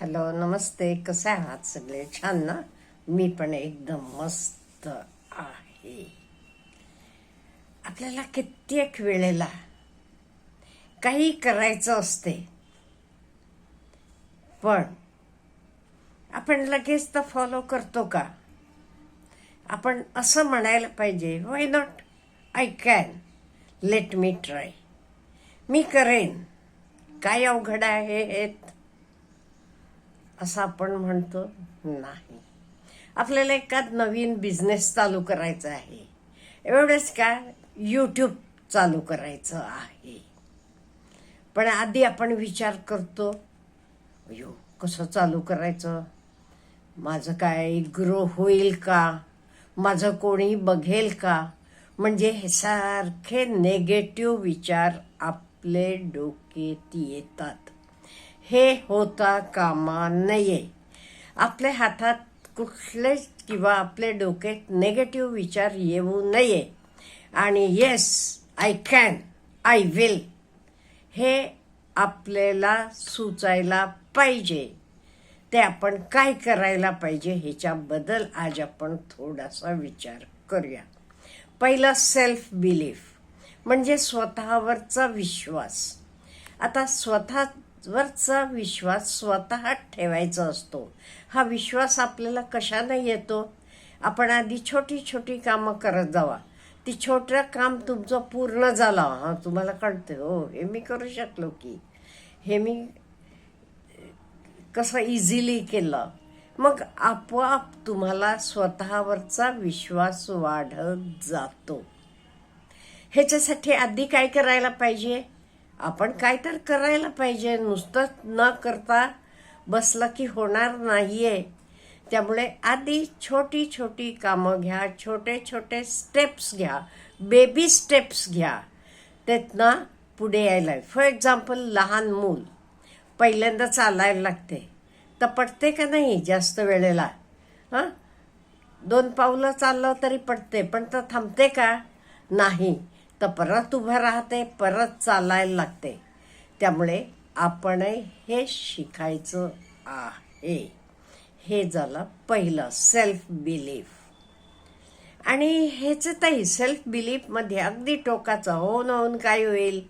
Hello नमस्ते. कसे आहात सगळे? छान ना? मी पण एकदम मस्त आहे. आपल्याला कित्येक वेळेला काही करायचं असते. पण आपण लगेच तर फॉलो करतो का? आपण असं म्हणायला पाहिजे why not I can let me try मी करेन. काय अवघड आहे हेत असं आपण म्हणतो नाही. आपल्याला एखाद नवीन बिझनेस चालू करायचा आहे. एवढंच काय यूट्यूब चालू करायचं आहे. पण आधी आपण विचार करतो अयो कसं चालू करायचं? माझं काय ग्रो होईल का? माझं कोणी बघेल का? म्हणजे हे सारखे नेगेटिव्ह विचार आपले डोक्यात येतात. हे होता कामा नये. आपल्या हातात कुठले किंवा आपले डोक्यात नेगेटिव्ह विचार येऊ नये. आणि yes I can I will हे आपल्याला सुचायला पाहिजे. ते आपण काय करायला पाहिजे ह्याच्याबद्दल आज आपण थोडासा विचार करूया. पहिला सेल्फ बिलीफ म्हणजे स्वतःवरचा विश्वास. आता स्वतः वरचा विश्वास स्वतः ठेवायचा असतो. हा विश्वास आपल्याला कशाने येतो? आपण आधी छोटी छोटी कामं करत जावा. ती छोटं काम तुमचं पूर्ण झाला. हां तुम्हाला कळते हो हे मी करू शकलो की. हे मी कसं इझिली केलं? मग आपोआप तुम्हाला स्वतःवरचा विश्वास वाढत जातो. ह्याच्यासाठी आधी काय करायला पाहिजे? आपण काय तर करायला पाहिजे. नुसतं न करता बसलं की होणार नाहीये. त्यामुळे आधी छोटी छोटी कामं घ्या. छोटे छोटे स्टेप्स घ्या. बेबी स्टेप्स घ्या. त्यातनं पुढे यायला फॉर एक्झाम्पल लहान मूल. पहिल्यांदा चालायला लागते. तर पडते का नाही जास्त वेळेला? हां? दोन पावलं चाललं तरी पडते पण तर थांबते का? नाही. तर परत उभं राहते परत चालायला लागते. त्यामुळे आपण हे शिकायचं आहे. हे झालं पहिलं सेल्फ बिलीफ आणि हेच ताई सेल्फ बिलीफमध्ये अगदी टोकाचं होऊन होऊन काय होईल?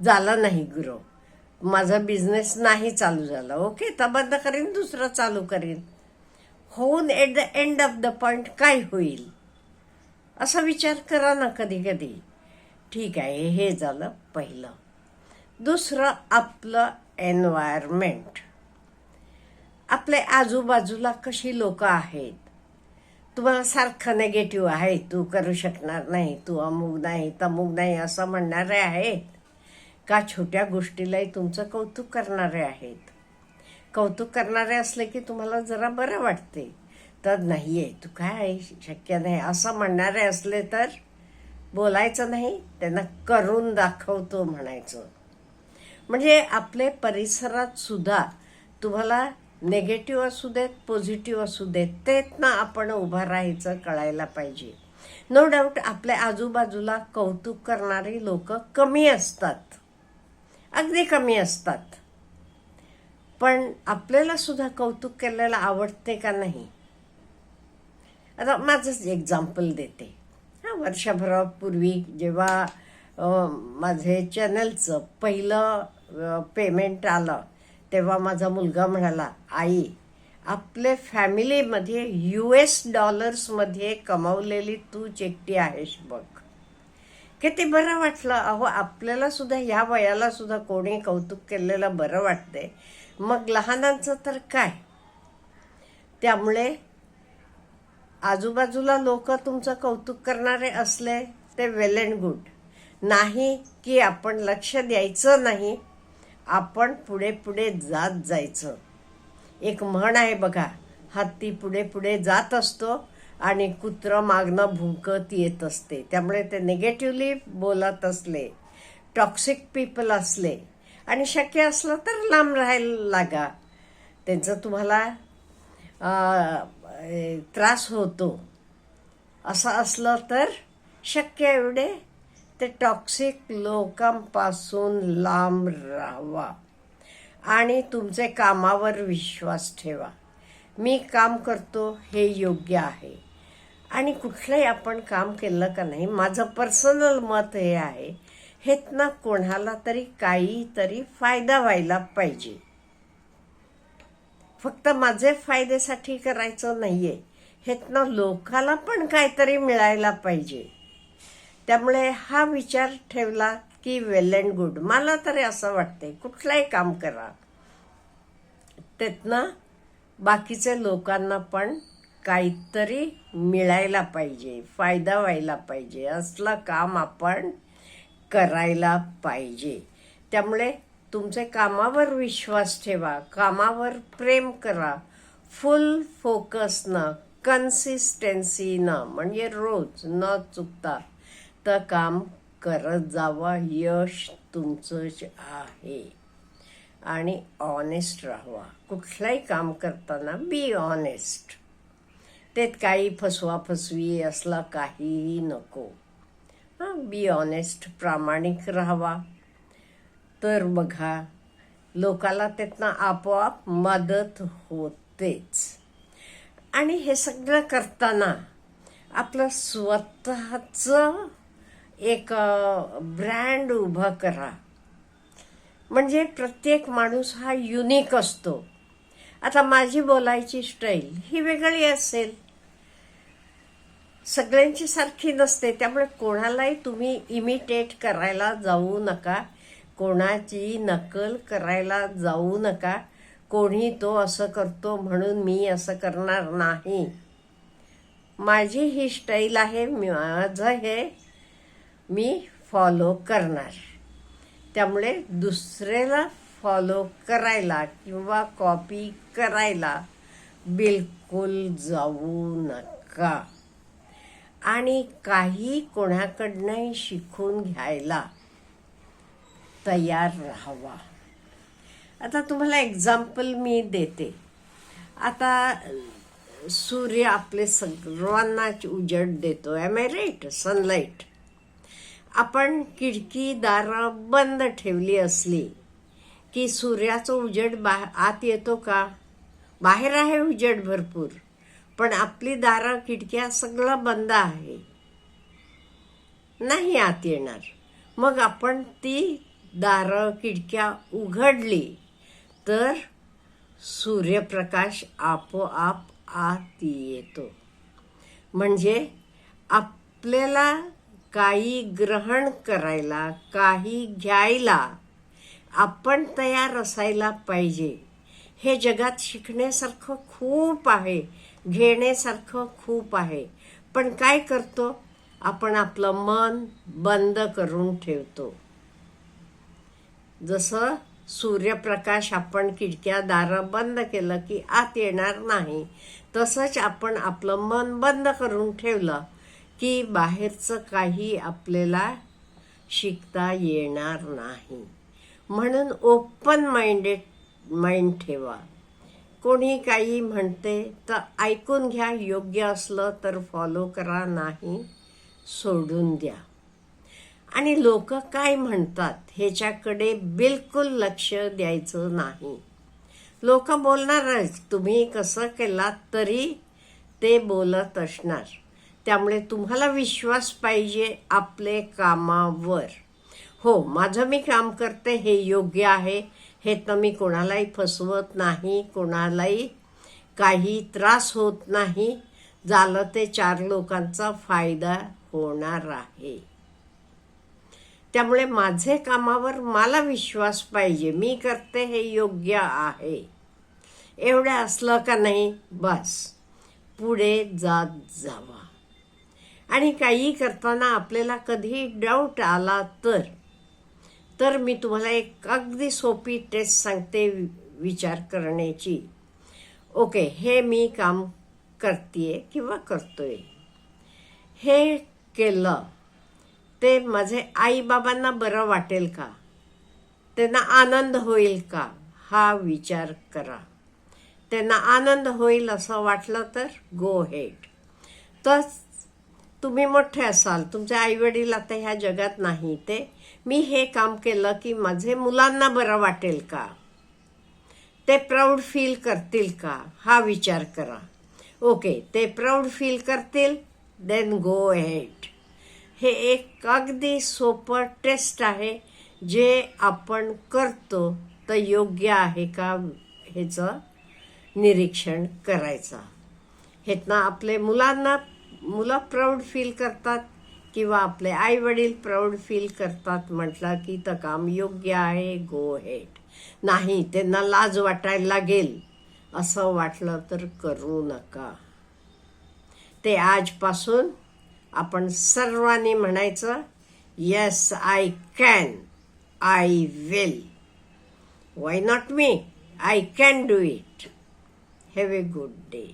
झालं नाही ग्रो. माझा बिझनेस नाही चालू झाला. ओके तर बंद करीन दुसरं चालू करीन. होऊन at the end of the point काय होईल? असा विचार करा ना कधी कधी ठीक आहे हे झालं पहिलं. दुसरं आपलं एन्व्हायरमेंट आपल्या आजूबाजूला कशी लोक आहेत? तुम्हाला सारखं नेगेटिव्ह आहे तू करू शकणार नाही तू अमुक नाही तमुक नाही असं म्हणणारे आहेत? का छोट्या गोष्टीलाही तुमचं कौतुक करणारे आहेत? कौतुक करणारे असले की तुम्हाला जरा बरं वाटते. तर नाही आहे तू काय शक्य नाही असं म्हणणारे असले तर? बोलायचं नाही त्यांना करून दाखवतो म्हणायचं. म्हणजे आपले परिसरात सुद्धा तुम्हाला नेगेटिव्ह असू देत पॉझिटिव्ह असू देत तेच ना आपण उभं राहायचं कळायला पाहिजे. नो डाऊट आपल्या आजूबाजूला कौतुक करणारी लोक कमी असतात. अगदी कमी असतात. पण आपल्याला सुद्धा कौतुक केलेलं आवडते का नाही? आता माझंच एक्झाम्पल देते. ना वर्षभरापूर्वी जेव्हा माझे चॅनलचं पहिलं पेमेंट आलं तेव्हा माझा मुलगा म्हणाला आई आपले फॅमिलीमध्ये यू एस डॉलर्समध्ये कमावलेली तू चेकटी आहेस बघ. किती बरं वाटलं. अहो आपल्याला सुद्धा ह्या वयाला सुद्धा कोणी कौतुक केलेलं बरं वाटते मग लहानांचं तर काय? त्यामुळे आजूबाजूला लोक तुमचं कौतुक करणारे असले ते वेल अँड गुड नाही की आपण लक्ष द्यायचं नाही आपण पुढे पुढे जात जायचं. एक म्हण आहे बघा हत्ती पुढे पुढे जात असतो आणि कुत्रं मागणं भुंकत येत असते. त्यामुळे ते निगेटिव्हली बोलत असले टॉक्सिक पीपल असले आणि शक्य असलं तर लांब राहायला लागा. त्यांचं तुम्हाला त्रास होतो. असं असलं तर शक्य एवढे. ते टॉक्सिक लोकांपासून लांब राहावा. आणि तुमचे कामावर विश्वास ठेवा. मी काम करतो हे योग्य आहे. आणि कुठलंही आपण काम केलं का नाही माझं पर्सनल मत हे आहे. हेतना कोणाला तरी काहीतरी फायदा व्हायला पाहिजे. फक्त माझे फायद्यासाठी करायचं नाहीये. हेतनं लोकाला पण काहीतरी मिळायला पाहिजे. त्यामुळे हा विचार ठेवला की वेल अँड गुड मला तरी असं वाटते कुठलंही काम करा. त्यातनं बाकीचे लोकांना पण काहीतरी मिळायला पाहिजे फायदा व्हायला पाहिजे. असलं काम आपण करायला पाहिजे. त्यामुळे तुमचे कामावर विश्वास ठेवा कामावर प्रेम करा. फुल फोकसनं कन्सिस्टन्सीनं म्हणजे रोज न चुकता. तर काम करत जावा यश तुमचंच आहे. आणि ऑनेस्ट राहावा. कुठलंही काम करताना बी ऑनेस्ट त्यात काही फसवा फसवी असला काहीही नको. हां बी ऑनेस्ट प्रामाणिक राहावा. तर बघा लोकाला त्यातनं आपोआप मदत होतेच. आणि हे सगळं करताना आपलं स्वतःचं एक ब्रँड उभं करा. म्हणजे प्रत्येक माणूस हा युनिक असतो. आता माझी बोलायची स्टाईल ही वेगळी असेल. सगळ्यांची सारखी नसते त्यामुळे कोणालाही तुम्ही इमिटेट करायला जाऊ नका. कोणाची नकल करायला जाऊ नका. कोणी तो असं करतो म्हणून मी असं करणार नाही. माझी ही स्टाईल आहे माझं हे मी फॉलो करणार. त्यामुळे दुसऱ्याला फॉलो करायला किंवा कॉपी करायला बिलकुल जाऊ नका. आणि काही कोणाकडनंही शिकून घ्यायला तयार राहावा. आता तुम्हाला एक्झाम्पल मी देते. आता सूर्य आपले सर्वांना उजड देतो एम आय राईट सनलाईट आपण खिडकी दारं बंद ठेवली असली की सूर्याचं उजड बा आत येतो का? बाहेर आहे उजड भरपूर पण आपली दारं खिडक्या सगळं बंद आहे. नाही आत येणार. मग आपण ती दारं खिडक्या उघडली तर सूर्यप्रकाश आपोआप आत येतो. म्हणजे आपल्याला काही ग्रहण करायला काही घ्यायला आपण तयार असायला पाहिजे. हे जगात शिकण्यासारखं खूप आहे घेण्यासारखं खूप आहे. पण काय करतो? आपण आपलं मन बंद करून ठेवतो. जसं सूर्यप्रकाश आपण खिडक्या दारं बंद केलं की आत येणार नाही तसंच आपण आपलं मन बंद करून ठेवलं की बाहेरचं काही आपल्याला शिकता येणार नाही. म्हणून ओपन माइंडेड माइंड ठेवा. कोणी काही म्हणते तर ऐकून घ्या योग्य असलं तर फॉलो करा नाही सोडून द्या. आणि लोक काय म्हणतात ह्याच्याकडे बिलकुल लक्ष द्यायचं नाही. लोक बोलणारच तुम्ही कसं केलात तरी ते बोलत असणार. त्यामुळे तुम्हाला विश्वास पाहिजे आपले कामावर. हो माझं मी काम करते हे योग्य आहे. हे तर मी कोणालाही फसवत नाही कोणालाही काही त्रास होत नाही. झालं ते चार लोकांचा फायदा होणार आहे. त्यामुळे माझे कामावर मला विश्वास पाहिजे. मी करते हे योग्य आहे. एवढं असलं का नाही? बस. पुढे जात जावा. आणि काही करताना आपल्याला कधी डाऊट आला तर तर मी तुम्हाला एक अगदी सोपी टेस्ट सांगते विचार करण्याची. ओके हे मी काम करते किंवा करतोय. हे केलं. ते माझे आईबाबांना बरं वाटेल का? त्यांना आनंद होईल का? हा विचार करा. त्यांना आनंद होईल असं वाटलं तर गो हेड तस तुम्ही मोठे असाल तुमचे आईवडील आता ह्या जगात नाही ते. मी हे काम केलं की माझे मुलांना बरं वाटेल का? ते प्राऊड फील करतील का? हा विचार करा. ओके ते प्राऊड फील करतील देन गो हेड हे एक अगदी सोपं टेस्ट आहे जे आपण करतो. तर योग्य आहे का ह्याचं निरीक्षण करायचं. ह्यातनं आपले मुलांना मुलं प्राऊड फील करतात किंवा आपले आईवडील प्राऊड फील करतात म्हटलं की तर काम योग्य आहे गो हेट नाही त्यांना लाज वाटायला लागेल. असं वाटलं तर करू नका. ते आजपासून आपण सर्वांनी म्हणायचं yes I can I will why not me I can do it have a good day